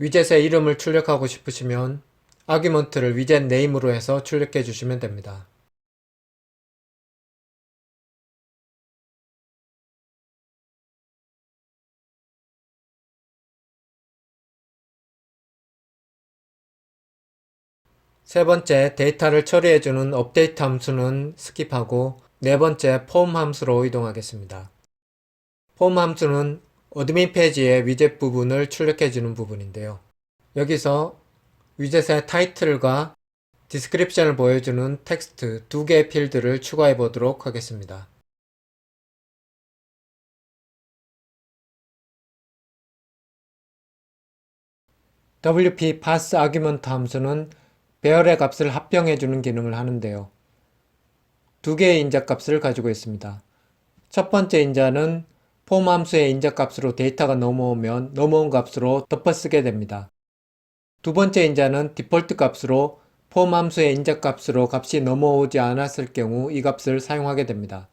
위젯의 이름을 출력하고 싶으시면 아규먼트를 위젯 네임으로 해서 출력해 주시면 됩니다. 세 번째, 데이터를 처리해주는 업데이트 함수는 스킵하고 네 번째, 폼 함수로 이동하겠습니다. 폼 함수는 어드민 페이지의 위젯 부분을 출력해 주는 부분인데요. 여기서 위젯의 타이틀과 디스크립션을 보여주는 텍스트 두 개의 필드를 추가해 보도록 하겠습니다. WP pass argument 함수는 배열의 값을 합병해 주는 기능을 하는데요. 두 개의 인자 값을 가지고 있습니다. 첫 번째 인자는 폼 함수의 인자값으로 데이터가 넘어오면 넘어온 값으로 덮어쓰게 됩니다. 두 번째 인자는 디폴트 값으로 폼 함수의 인자값으로 값이 넘어오지 않았을 경우 이 값을 사용하게 됩니다.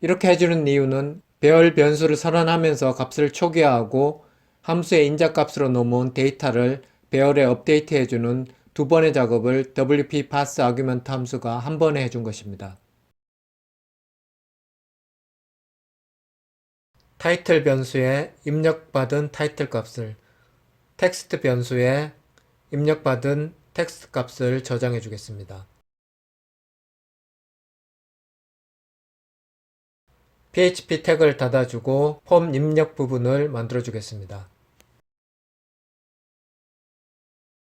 이렇게 해주는 이유는 배열 변수를 선언하면서 값을 초기화하고 함수의 인자값으로 넘어온 데이터를 배열에 업데이트 해주는 두 번의 작업을 WP pass argument 함수가 한 번에 해준 것입니다. 타이틀 변수에 입력받은 타이틀 값을 텍스트 변수에 입력받은 텍스트 값을 저장해 주겠습니다. PHP 태그를 닫아주고 폼 입력 부분을 만들어 주겠습니다.